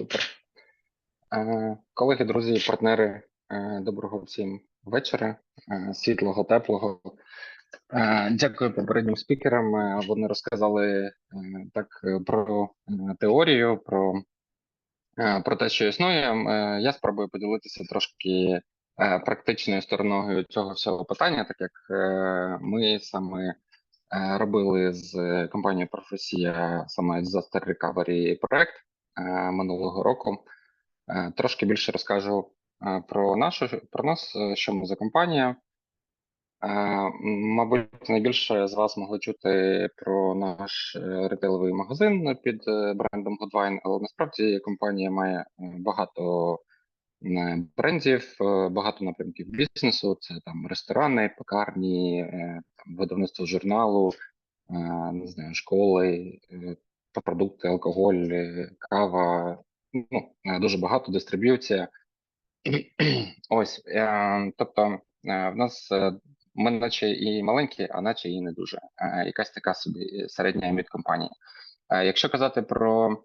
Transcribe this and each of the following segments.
Супер. Е, Колеги, друзі, партнери, е, доброго всім вечора, е, світлого, теплого. Дякую попереднім спікерам. Вони розказали так про теорію, про, про те, що існує. Я спробую поділитися трошки практичною стороною цього всього питання, так як ми саме робили з компанією Професія саме Disaster Recovery проект минулого року. Е, Трошки більше розкажу е, про нашу про нас, е, що ми за компанія. Е, Мабуть, найбільше з вас могли чути про наш е, ретейловий магазин під е, брендом Goodwine, але насправді компанія має е, багато е, брендів, е, багато напрямків бізнесу. Це там ресторани, пекарні, е, там, видавництво журналу, е, не знаю, школи, е, продукти, алкоголь, е, кава. Ну, е, дуже багато дистриб'юція. Ось, е, тобто, в нас ми наче і маленькі, а наче і не дуже. Якась така собі середня мідкомпанія. Якщо казати про,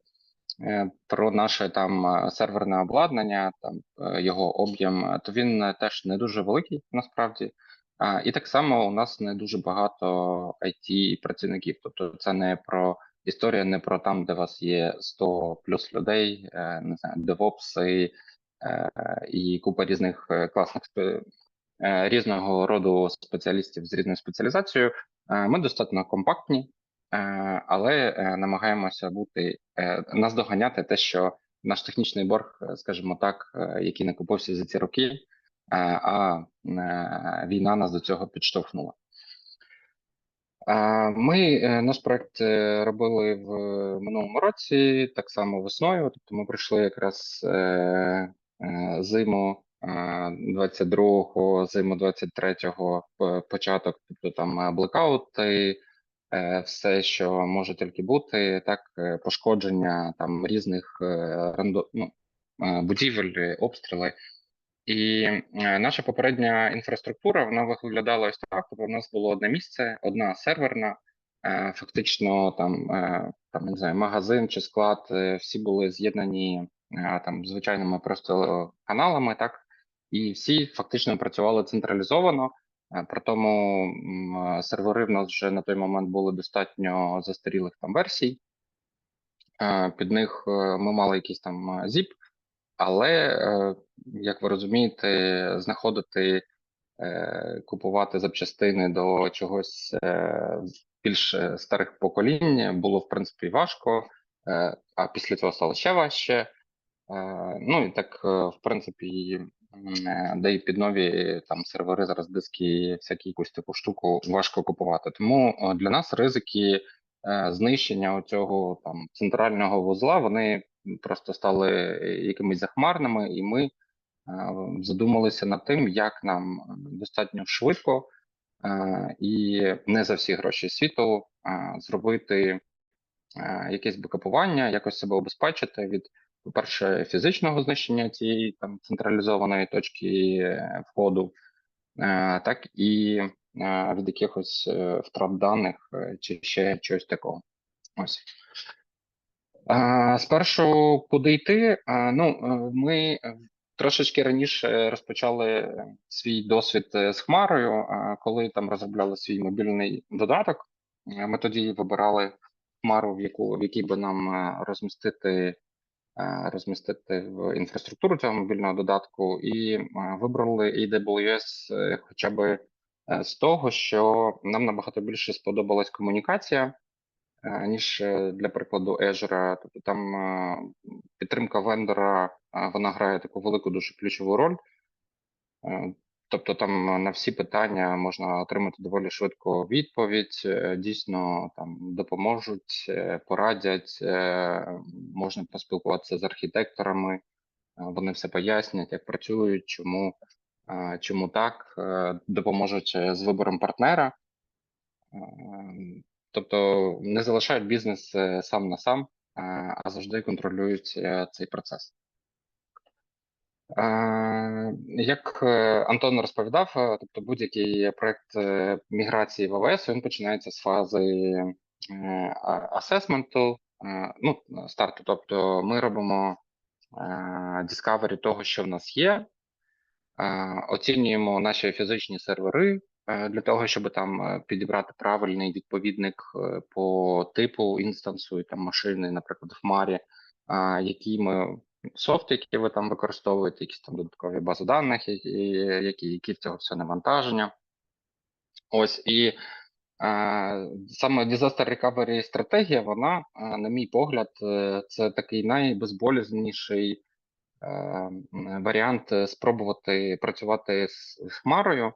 про наше там серверне обладнання, там його об'єм, то він теж не дуже великий насправді. І так само у нас не дуже багато it працівників. Тобто, це не про історія, не про там, де вас є 100 плюс людей, е, не знаю, девопси е, і купа різних е, класних різного роду спеціалістів з різною спеціалізацією. Ми достатньо компактні, але намагаємося бути наздоганяти те, що наш технічний борг, скажімо так, який накопився за ці роки, а війна нас до цього підштовхнула. Ми е, наш проект е, робили в минулому році, так само весною. Тобто ми прийшли якраз е, е, зиму е, 22-го, зиму 23-го, початок, тобто там е, блекаути, все, що може тільки бути, так, пошкодження там різних ну, будівель, обстріли. І е, наша попередня інфраструктура вона виглядала ось так. Тобто, у нас було одне місце, одна серверна, е, фактично там, е, там не знаю, магазин чи склад, всі були з'єднані там звичайними просто каналами, так і всі фактично працювали централізовано. При тому сервери в нас вже на той момент були достатньо застарілих там версій. Під них ми мали якийсь там zip, але, е, як ви розумієте, знаходити, е, купувати запчастини до чогось е, більш старих поколінь було в принципі важко, а після цього стало ще важче. Ну і так, в принципі, де і під нові там сервери, зараз диски, всякі якусь таку штуку важко купувати. Тому для нас ризики знищення цього центрального вузла вони просто стали якимись захмарними, і ми е, задумалися над тим, як нам достатньо швидко е, і не за всі гроші світу е, зробити е, якесь бекапування, якось себе обезпечити від, по-перше, фізичного знищення цієї там централізованої точки е, входу, е, так і е, від якихось е, втрат даних е, чи ще чогось такого. Ось. Спершу куди йти? Ну, е, ми е, трошечки раніше розпочали е, свій досвід з Хмарою, коли там розробляли свій мобільний додаток. Ми тоді вибирали Хмару, в яку в якій би нам розмістити розмістити в інфраструктуру цього мобільного додатку, і вибрали AWS хоча б з того, що нам набагато більше сподобалась комунікація ніж е, для прикладу Azure. Тобто там е, підтримка вендора е, вона грає таку велику дуже ключову роль. Тобто там на всі питання можна отримати доволі швидко відповідь. Дійсно там допоможуть, порадять, можна поспілкуватися з архітекторами. Вони все пояснять, як працюють, чому, чому так, допоможуть з вибором партнера. Тобто не залишають бізнес е, сам на сам, е, а завжди контролюють е, цей процес. Як Антон розповідав, тобто будь-який проект міграції в АВС він починається з фази асесменту, ну, старту. Тобто ми робимо discovery того, що в нас є, оцінюємо наші фізичні сервери для того, щоб там е, підібрати правильний відповідник е, по типу інстансу і там машини, наприклад, в Хмарі, які ми софт, які ви там використовуєте, якісь там додаткові бази даних, які які, в цього все навантаження. Ось і а, саме Disaster Recovery стратегія, вона, на мій погляд, це такий найбезболізніший Е, варіант е, спробувати працювати з хмарою,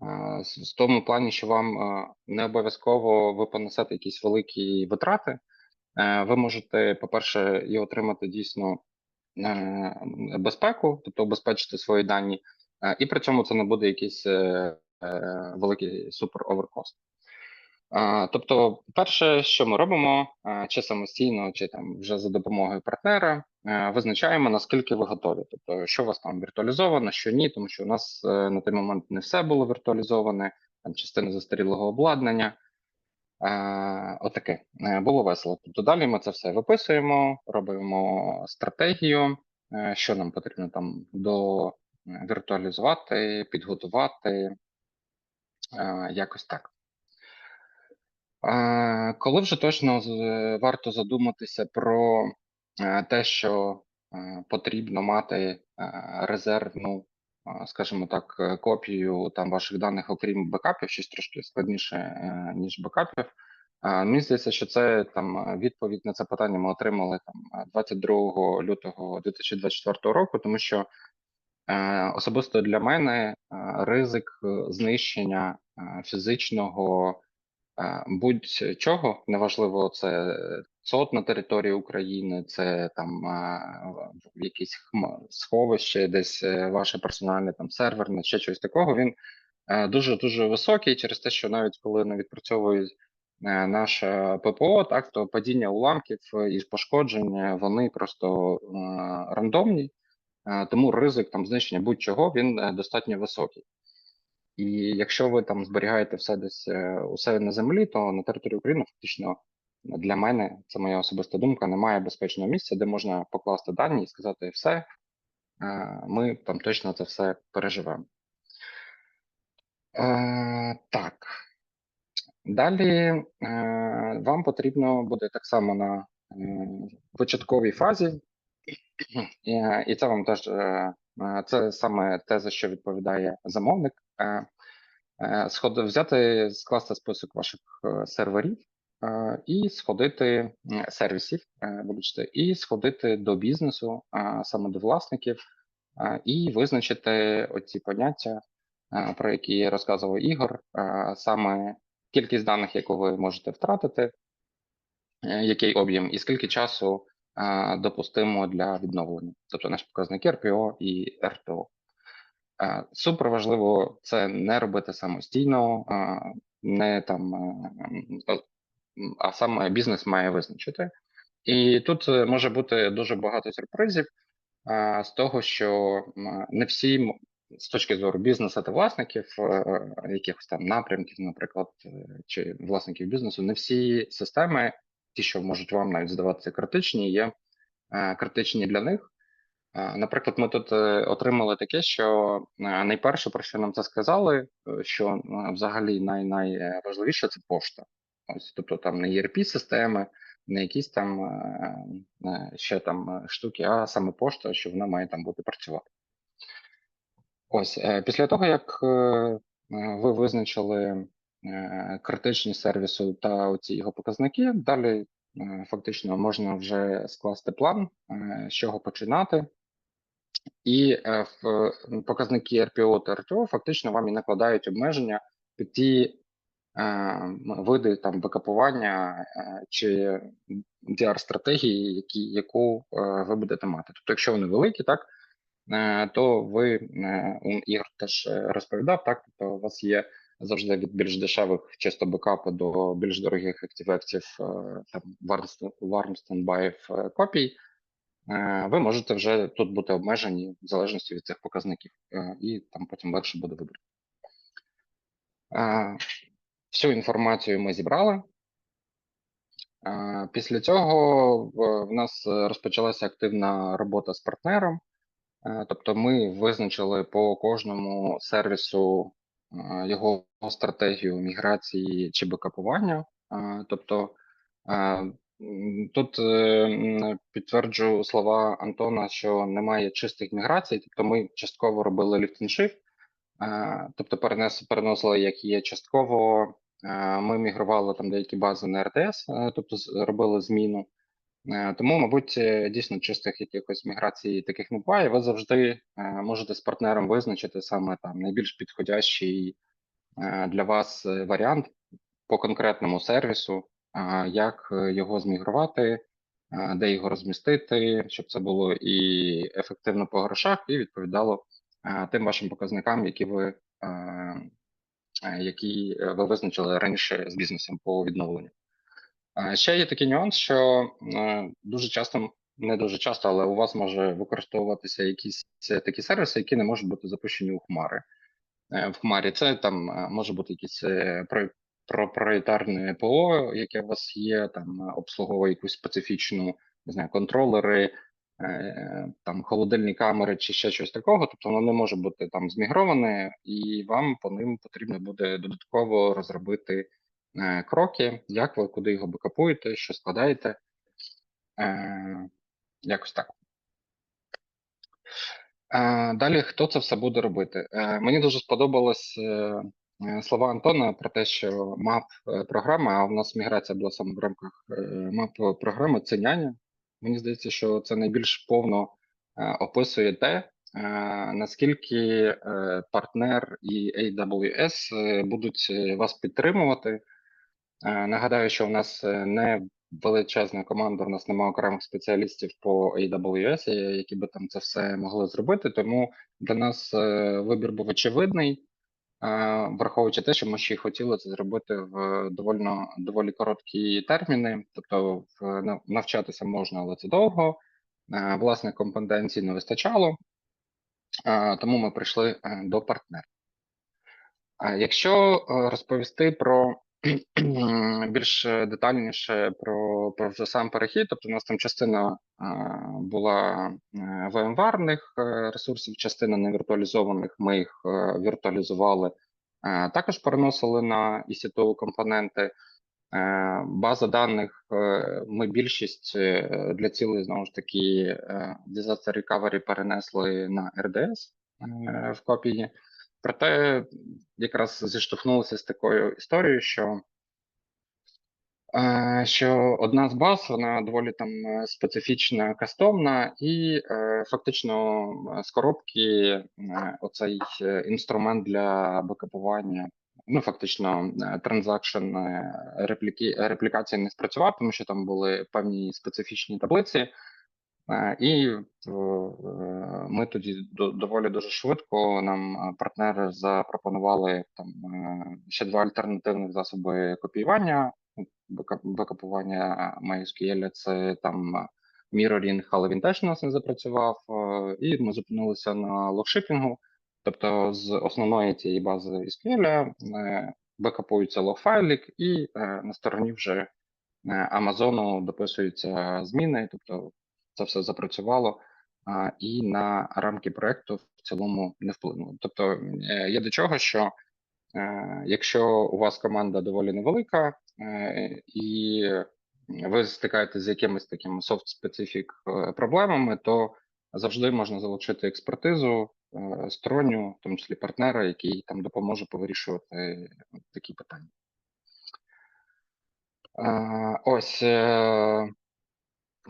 в тому плані, що вам е, не обов'язково ви понесете якісь великі витрати. Ви можете, по-перше, і отримати дійсно безпеку, тобто обезпечити свої дані, і при цьому це не буде якийсь великий супер оверкост. Тобто, перше, що ми робимо, чи самостійно, чи там вже за допомогою партнера, визначаємо наскільки ви готові. Тобто, що у вас там віртуалізовано, що ні, тому що у нас е, на той момент не все було віртуалізоване, там частина застарілого обладнання. Отаке е, було весело. Тобто далі ми це все виписуємо, робимо стратегію, е, що нам потрібно там до віртуалізувати, підготувати, якось так. Коли вже точно варто задуматися про е, те, що е, потрібно мати е, резервну, скажімо так, копію там ваших даних, окрім бекапів, щось трошки складніше, ніж бекапів. Мені здається, що це там відповідь на це питання ми отримали там 22 лютого 2024 року, тому що особисто для мене ризик знищення фізичного будь-чого, неважливо, це ЦОД на території України, це там якісь сховище, десь е, ваше персональне там серверне, ще щось такого. Він е, дуже дуже високий через те, що навіть коли не відпрацьовують е, наше ППО, так то падіння уламків і пошкодження вони просто рандомні, тому ризик там знищення будь-чого він достатньо високий. І якщо ви там зберігаєте все десь е, у себе на землі, то на території України фактично для мене це моя особиста думка. Немає безпечного місця, де можна покласти дані і сказати все, е, ми там точно це все переживемо. Е, Так. Далі е, вам потрібно буде так само на е, початковій фазі, і, і це вам теж е, це саме те, за що відповідає замовник. Е, е, сходи взяти, скласти список ваших е, серверів і сходити сервісів, вибачте, і сходити до бізнесу, саме до власників, і визначити оці поняття, про які розказував Ігор, саме кількість даних, яку ви можете втратити, який об'єм, і скільки часу допустимо для відновлення, тобто наші показники РПО і РТО. Супер важливо це не робити самостійно, не там, а саме бізнес має визначити. І тут е, може бути дуже багато сюрпризів з того, що не всі з точки зору бізнесу та власників, е, якихось там напрямків, наприклад, е, чи власників бізнесу, не всі системи, ті, що можуть вам навіть здаватися критичні, є критичні для них. Наприклад, ми тут е, отримали таке, що е, найперше, про що нам це сказали, е, що взагалі най найважливіше це пошта. Ось, тобто там не erp системи, не якісь там ще там штуки, а саме пошта, що вона має там бути працювати. Ось після того, як ви визначили критичні сервіси та оці його показники, далі фактично можна вже скласти план, з чого починати. І е, в показники РПО та РТО фактично вам і накладають обмеження під ті е, види там бекапування е, чи DR-стратегії, які яку е, ви будете мати. Тобто, якщо вони великі, так е, то ви е, Ігор теж розповідав, так тобто у вас є завжди від більш дешевих чисто бекапу до більш дорогих активектів е, там warm standby е, копій. Е, ви можете вже тут бути обмежені в залежності від цих показників, і там потім легше буде. Е, всю інформацію ми зібрали. Після цього в нас розпочалася активна робота з партнером. Тобто ми визначили по кожному сервісу його стратегію міграції чи бекапування. Тобто тут е, м, підтверджу слова Антона, що немає чистих міграцій, тобто ми частково робили lift and shift, тобто переносили, як є частково. Ми мігрували там деякі бази на РТС, е, тобто робили зміну. Е, Тому, мабуть, е, дійсно чистих якихось міграцій таких не буває. Ви завжди е, можете з партнером визначити саме там найбільш підходящий для вас варіант по конкретному сервісу, як його змігрувати, де його розмістити, щоб це було і ефективно по грошах, і відповідало тим вашим показникам, які ви, які ви визначили раніше з бізнесом по відновленню. Ще є такий нюанс, що е, дуже часто, не дуже часто, але у вас може використовуватися якісь е, такі сервіси, які не можуть бути запущені у Хмари. Е, В Хмарі це там може бути якісь проприєтарне ПО, яке у вас є, там обслуговує якусь специфічну, не знаю, контролери, там холодильні камери чи ще щось такого. Тобто воно не може бути там змігроване, і вам по ним потрібно буде додатково розробити кроки, як ви куди його бекапуєте, що складаєте. Е, Якось так. Е, Далі хто це все буде робити? Е, Мені дуже сподобалось е, е, слова Антона про те, що мап е, програма, а у нас міграція була саме в рамках е, мап програми, це няня. Мені здається, що це найбільш повно е, описує те, е, наскільки е, партнер і AWS е, будуть е, вас підтримувати. Е, Нагадаю, що в нас е, не величезна команда, в нас немає окремих спеціалістів по AWS, е, які би там це все могли зробити. Тому для нас вибір був очевидний, враховуючи те, що ми ще й хотіли це зробити в доволі, доволі короткі терміни. Тобто, навчатися можна, але це довго. Власне, компетенцій не вистачало, тому ми прийшли до партнера. Якщо розповісти про більш детальніше про, про вже сам перехід, тобто у нас там частина е, була е, VMware-них е, ресурсів, частина невіртуалізованих, ми їх віртуалізували, також переносили на EC2 компоненти. База даних ми більшість для цілей знову ж таки Disaster Recovery перенесли на е, в копії. Проте якраз зіштовхнулися з такою історією, що, е, що одна з баз вона доволі там е, специфічна, кастомна, і е, фактично з коробки оцей інструмент для бекапування, ну фактично транзакшн репліки, реплікації не спрацював, тому що там були певні специфічні таблиці. Е, І е, ми тоді до- доволі дуже швидко нам е, партнери запропонували там е, ще два альтернативних засоби копіювання, ну, бека- MySQL, це там е, Mirroring, але він теж у нас не запрацював, е, і ми зупинилися на логшипінгу. Тобто з основної цієї бази SQL е, бекапується лог-файлик, і е, на стороні вже е, Амазону дописуються зміни, тобто це все запрацювало і на рамки проекту в цілому не вплинуло. Тобто е, є до чого, що е, якщо у вас команда доволі невелика е, і ви стикаєтесь з якимись такими е, проблемами, то завжди можна залучити експертизу сторонню, в тому числі партнера, який там допоможе повирішувати такі питання. Ось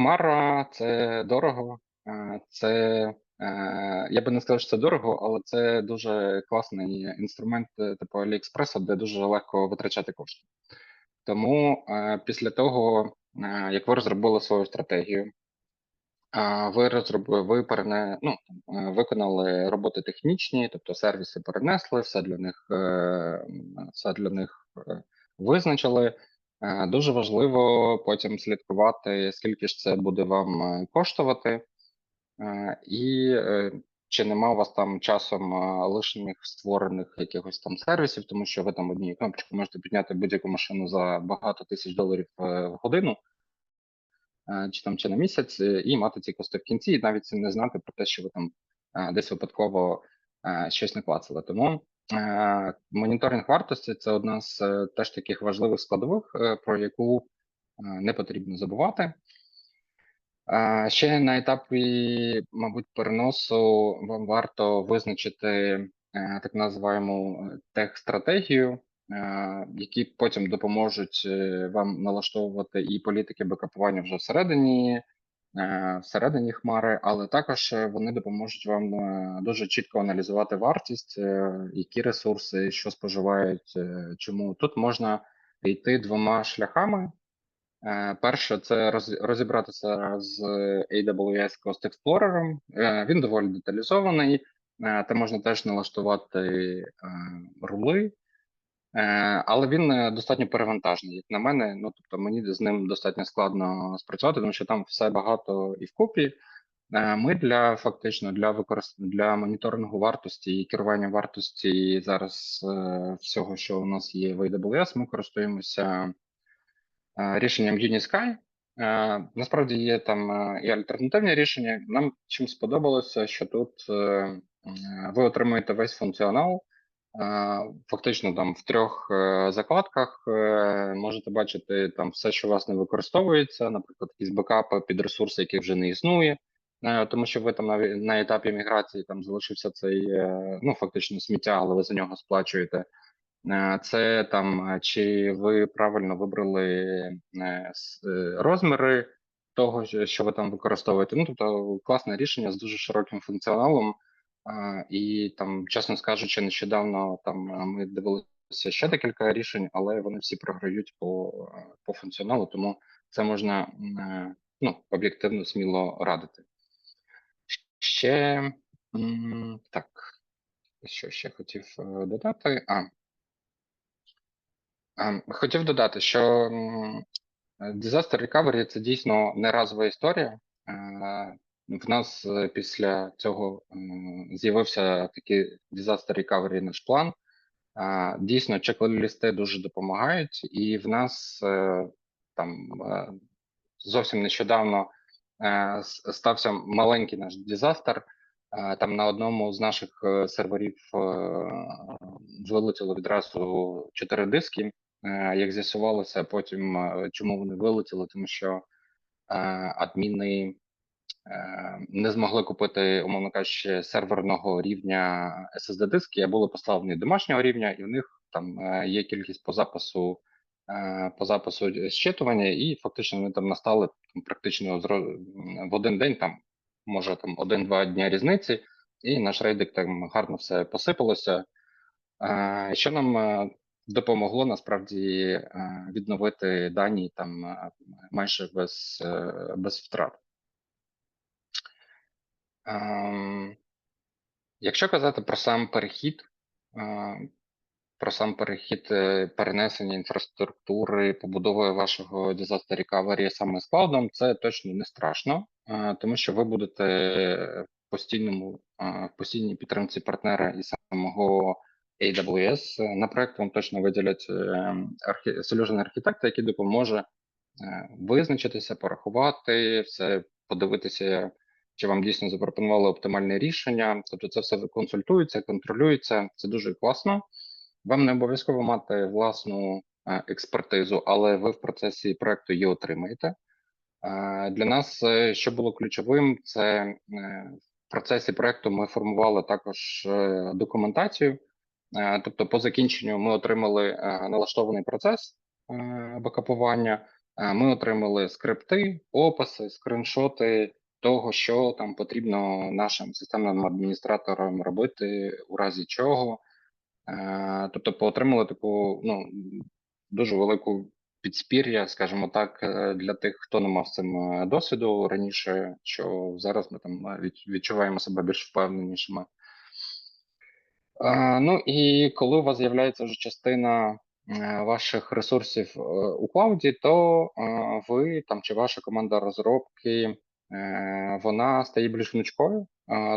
Хмара це дорого, е, це е, я би не сказав, що це дорого, але це дуже класний інструмент е, типу Аліекспреса, де дуже легко витрачати кошти. Тому після того, як ви розробили свою стратегію, Ви розробили, ви перене, ну, виконали роботи технічні, тобто сервіси перенесли, все для них, все для них визначили. Е, Дуже важливо потім слідкувати, скільки ж це буде вам е, коштувати. Е, І чи нема у вас там часом лишніх створених якихось там сервісів, тому що ви там однією кнопочкою можете підняти будь-яку машину за багато тисяч доларів в годину. Чи там чи на місяць, і мати ці кости в кінці, і навіть не знати про те, що ви там десь випадково щось не клацали. Тому моніторинг вартості це одна з е, теж таких важливих складових, е, про яку е, не потрібно забувати. Ще на етапі, мабуть, переносу вам варто визначити е, так називаємо е, тех-стратегію, е, які потім допоможуть е, вам налаштовувати і політики бекапування вже всередині, е, всередині хмари, але також е, вони допоможуть вам е, дуже чітко аналізувати вартість, е, які ресурси, що споживають, е, чому тут можна йти двома шляхами. Е, Перше, це розібратися з AWS Cost Explorer. Е, Він доволі деталізований, е, там можна теж налаштувати е, рули, Е, але він е, достатньо перевантажений, як на мене. Ну тобто мені з ним достатньо складно спрацювати, тому що там все багато і вкупі. Е, Ми для фактично для використання для моніторингу вартості і керування вартості зараз е, всього, що у нас є в AWS, ми користуємося е, рішенням Unisky. Е, Насправді є там е, і альтернативні рішення. Нам чим сподобалося, що тут е, е, ви отримуєте весь функціонал. Фактично там в трьох е, закладках е, можете бачити там все, що у вас не використовується, наприклад, якісь бекапи під ресурси, які вже не існує. Е, Тому що ви там на, етапі міграції там залишився цей ну фактично сміття, але ви за нього сплачуєте. Це там чи ви правильно вибрали розміри того, що ви там використовуєте. Ну тобто класне рішення з дуже широким функціоналом. І там, чесно скажучи, нещодавно там е, ми дивилися ще декілька рішень, але вони всі програють по, е, по функціоналу, тому це можна е, ну, об'єктивно сміло радити. Ще так, що ще хотів додати? А, Ем, Хотів додати, що Disaster Recovery – це дійсно не разова історія. Е, В нас е, після цього з'явився такий Disaster Recovery наш план. Е, Дійсно, чек-листи дуже допомагають, і в нас е, там е, зовсім нещодавно е, стався маленький наш дизастер. Е, Там на одному з наших е, серверів е, вилетіло відразу чотири диски. Е, Як з'ясувалося, потім е, чому вони вилетіли, тому що е, адміни е, не змогли купити, умовно кажучи, серверного рівня SSD диски, а були поставлені домашнього рівня, і в них там е, є кількість по запису е, по запису зчитування, і фактично вони там настали там, практично в один день, там може там один-два дня різниці, і наш рейдик там гарно все посипалося. Е, Що нам е, допомогло насправді е, відновити дані там е, майже без, е, без втрат. Ем, Якщо казати про сам перехід, е, про сам перехід е, перенесення інфраструктури, побудови вашого disaster recovery саме з клаудом, це точно не страшно, е, тому що ви будете в постійному е, в постійній підтримці партнера і самого AWS. На проект вам точно виділять solution архітекта, який допоможе визначитися, порахувати все, подивитися чи вам дійсно запропонували оптимальне рішення. Тобто, це все консультується, контролюється. Це дуже класно. Вам не обов'язково мати власну е, експертизу, але ви в процесі проекту її отримаєте. Е, Для нас, е, що було ключовим, це в процесі проекту ми формували також документацію. Тобто, по закінченню ми отримали налаштований процес бекапування. Е, Ми отримали скрипти, описи, скриншоти того, що там потрібно нашим системним адміністраторам робити, у разі чого. Е, Тобто, поотримали таку ну дуже велику підспір'я, скажімо так, е, для тих, хто не мав з цим е, досвіду раніше, що зараз ми там відчуваємо себе більш впевненішими. Ну і коли у вас з'являється вже частина ваших ресурсів у клауді, то ви там чи ваша команда розробки вона стає більш гнучкою.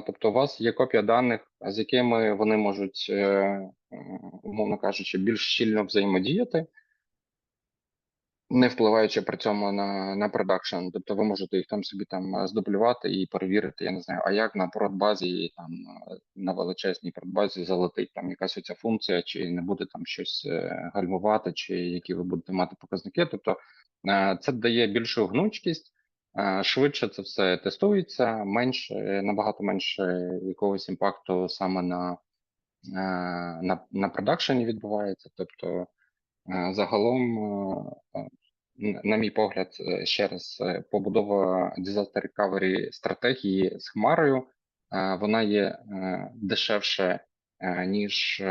Тобто, у вас є копія даних, з якими вони можуть, е, е, умовно кажучи, більш щільно взаємодіяти, не впливаючи при цьому на, на продакшн. Тобто ви можете їх там собі там е, здублювати і перевірити, я не знаю, а як на продбазі, там е, на величезній продбазі залетить там якась оця функція, чи не буде там щось е, гальмувати, чи які ви будете мати показники. Тобто е, це дає більшу гнучкість. Е, Швидше це все тестується, менше набагато менше якогось імпакту саме на, е, на, на продакшені відбувається. Тобто, е, загалом, на мій погляд, ще раз побудова disaster recovery стратегії з хмарою, вона є дешевше, ніж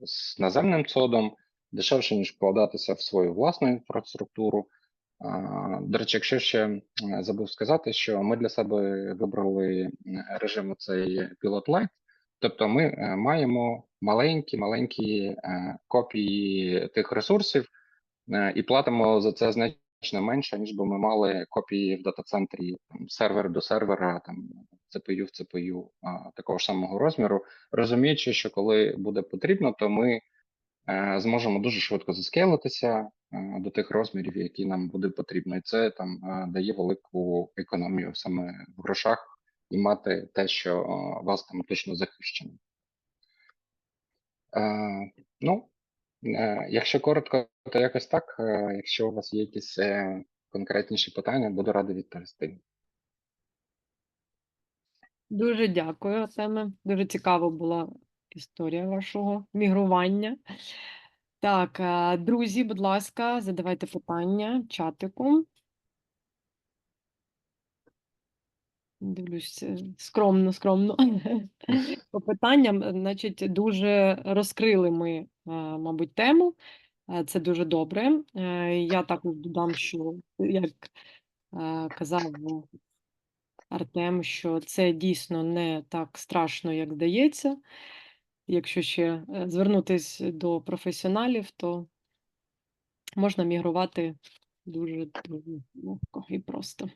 з наземним цодом, дешевше, ніж вкладатися в свою власну інфраструктуру. До речі, якщо ще забув сказати, що ми для себе вибрали режим цей Pilot Lite, тобто ми е, маємо маленькі маленькі е, копії тих ресурсів е, і платимо за це значно менше, ніж би ми мали копії в дата-центрі сервер до сервера, там CPU в CPU такого ж самого розміру, розуміючи, що коли буде потрібно, то ми зможемо дуже швидко заскейлитися до тих розмірів, які нам буде потрібно, і це там е, дає велику економію саме в грошах і мати те, що е, вас там точно захищено. Е, Ну, е, якщо коротко, то якось так. Е, Якщо у вас є якісь е, конкретніші питання, буду радий відповісти. Дуже дякую, Артеме. Дуже цікава була історія вашого мігрування. Так, друзі, будь ласка, задавайте питання чатику. Дивлюсь, е, скромно, скромно. По питанням, е, значить, дуже розкрили ми, мабуть, тему. Це дуже добре. Е, Я також додам, що, як казав Артем, що це дійсно не так страшно, як здається. Якщо ще е, звернутися до професіоналів, то можна мігрувати дуже, легко і просто.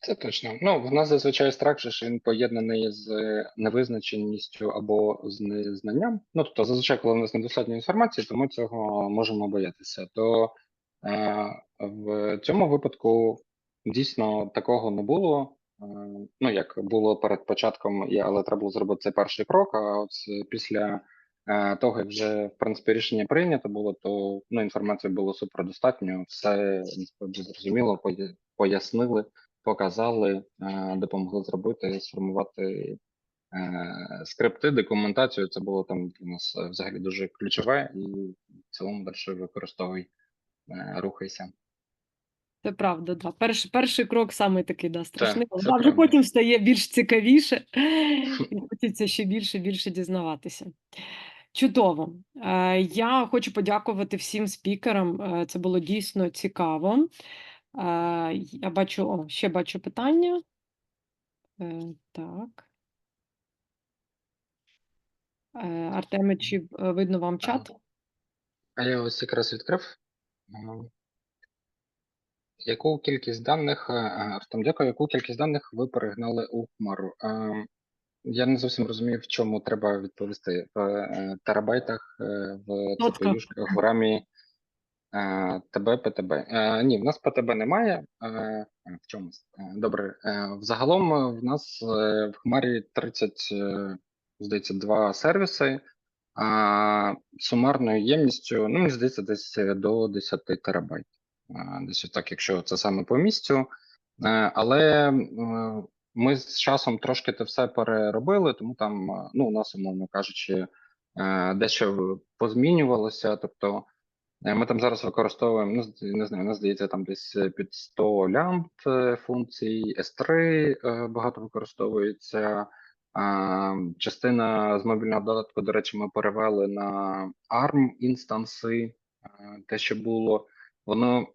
Це точно. Ну, в нас зазвичай страх, ж він поєднаний з невизначеністю або з незнанням. Ну, тобто, зазвичай, коли в нас недостатньо інформації, то ми цього можемо боятися. То е, в цьому випадку дійсно такого не було. Е, ну, як було перед початком, але треба було зробити цей перший крок. А от після е, того, як вже в принципі рішення прийнято було, то ну, інформації було супердостатньо, все насправді зрозуміло, пояснили показали, е, допомогли зробити, сформувати е, скрипти, документацію. Це було там для нас е, взагалі дуже ключове, і в цілому далі використовуй, е, рухайся. Це правда, да. Перший, перший крок саме такий, да, страшний. але вже потім стає більш цікавіше, і хочеться ще більше більше дізнаватися. Чудово. Е, Я хочу подякувати всім спікерам. е, Це було дійсно цікаво. Е, Я бачу, о, ще бачу питання. Так. Артеме, чи видно вам чат? А я ось якраз відкрив. Яку кількість даних, е, Артем, дякую, яку кількість даних ви перегнали у хмару? Е, Я не зовсім розумію, в чому треба відповісти. В е, терабайтах, е, в Сотках. В рамі Е, ТБ, ПТБ. Е, Ні, в нас ПТБ немає. Е, В чомусь. Е, Добре. Е, Взагалом е, в нас е, в Хмарі 30, е, здається, два сервіси. А сумарною ємністю, ну, мені здається, десь е, до 10 терабайт. Е, Десь так, якщо це саме по місцю. Е, Але е, ми з часом трошки це все переробили, тому там, ну, у нас, умовно кажучи, дещо позмінювалося. Тобто Ми там зараз використовуємо, ну, не знаю, у нас здається, там десь під 100 лямбд функцій, S3 е, багато використовується. Частина з мобільного додатку, до речі, ми перевели на ARM інстанси, те, що було. Воно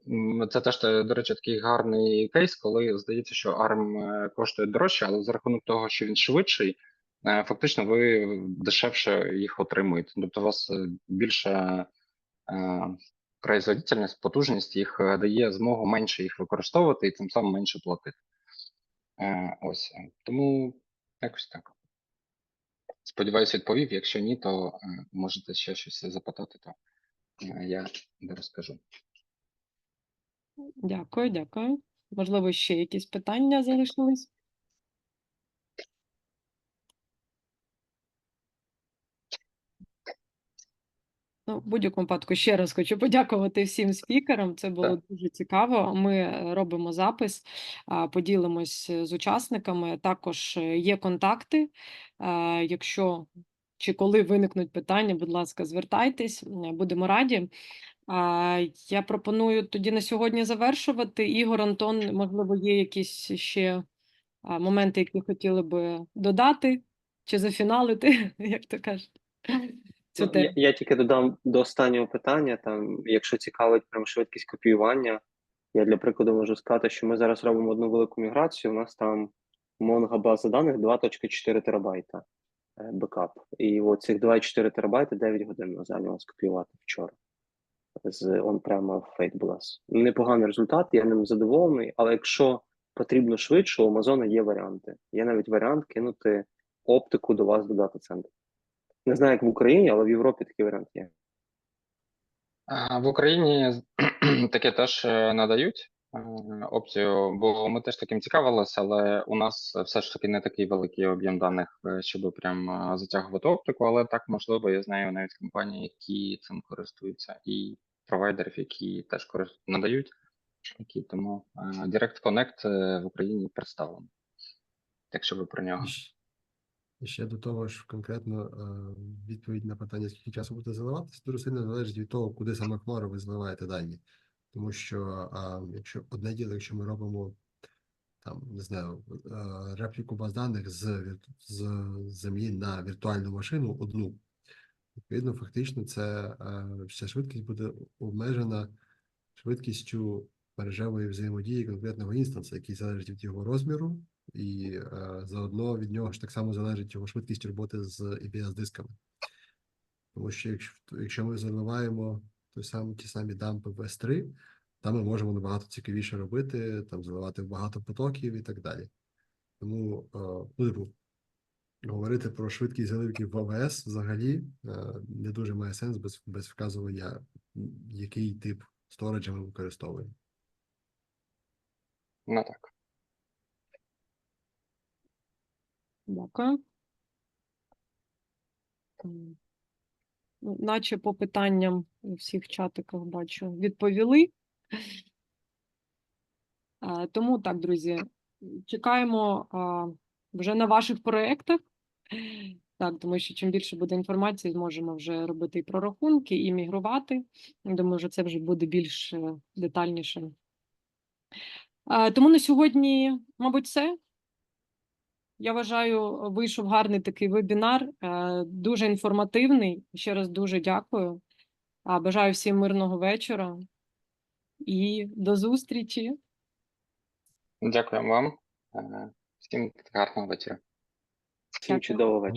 це теж, до речі, такий гарний кейс, коли здається, що ARM е, коштує дорожче, але за рахунок того, що він швидший, е, фактично ви дешевше їх отримуєте. Тобто у вас е, більше е, производительність, потужність їх дає змогу менше їх використовувати і тим самим менше платити. Ось тому якось так. Сподіваюсь, відповів. Якщо ні, то можете ще щось запитати, то я розкажу. Дякую, дякую. Можливо, ще якісь питання залишились? Ну, в будь-якому випадку ще раз хочу подякувати всім спікерам. Це було Так. дуже цікаво. Ми робимо запис, поділимось е, з учасниками. Також е, є контакти. Якщо чи коли виникнуть питання, будь ласка, звертайтесь, будемо раді. А, Я пропоную тоді на сьогодні завершувати. Ігор, Антон, можливо, є якісь ще моменти, які хотіли би додати чи зафіналити, як то кажуть. Цю Ну, тему. я, я тільки додам до останнього питання. Там, якщо цікавить прям швидкість копіювання, я для прикладу можу сказати, що ми зараз робимо одну велику міграцію. У нас там Mongo база даних 2.4 терабайта е, бекап. І от цих 2,4 терабайта 9 годин зайняло скопіювати вчора з on-prem в Фейтблас. Непоганий результат, я ним задоволений, але якщо потрібно швидше, у Амазона є варіанти. Є навіть варіант кинути оптику до вас до дата-центру. Не знаю, як в Україні, але в Європі такий варіант є. В Україні таке теж е, надають опцію, бо ми теж таким цікавилися, але у нас все ж таки не такий великий об'єм даних, е, щоб прям е, затягувати оптику, але так можливо, я знаю навіть компанії, які цим користуються, і провайдерів, які теж надають, які тому е, Direct Connect в Україні представлений. Якщо ви про нього. Ще до того ж, конкретно відповідь на питання, скільки часу буде заливатися, дуже сильно залежить від того, куди саме хмару ви зливаєте дані. Тому що а, якщо одне діло, якщо ми робимо там, не знаю, е, репліку баз даних з, з землі на віртуальну машину одну, відповідно, фактично, це е, вся швидкість буде обмежена швидкістю мережевої взаємодії конкретного інстанса, який залежить від його розміру, і е, заодно від нього ж так само залежить його швидкість роботи з EBS дисками. Тому що якщо, якщо ми заливаємо той самі, ті самі дампи в S3, там ми можемо набагато цікавіше робити, там заливати багато потоків і так далі. Тому е, ну, типу, говорити про швидкість заливки в АВС взагалі е, не дуже має сенс без, без вказування, який тип сториджа ми використовуємо. Ну так. Дякую. Наче по питанням у всіх чатиках бачу, відповіли. Тому так, друзі, чекаємо вже на ваших проєктах. Так, тому що чим більше буде інформації, зможемо вже робити і прорахунки, і мігрувати. Думаю, що це вже буде більш е, детальніше. Тому на сьогодні, мабуть, все. Я вважаю, вийшов гарний такий вебінар, е, дуже інформативний. Ще раз дуже дякую. Бажаю всім мирного вечора і до зустрічі. Дякуємо вам. Е, Всім гарного вечора. Всім чудового вечора.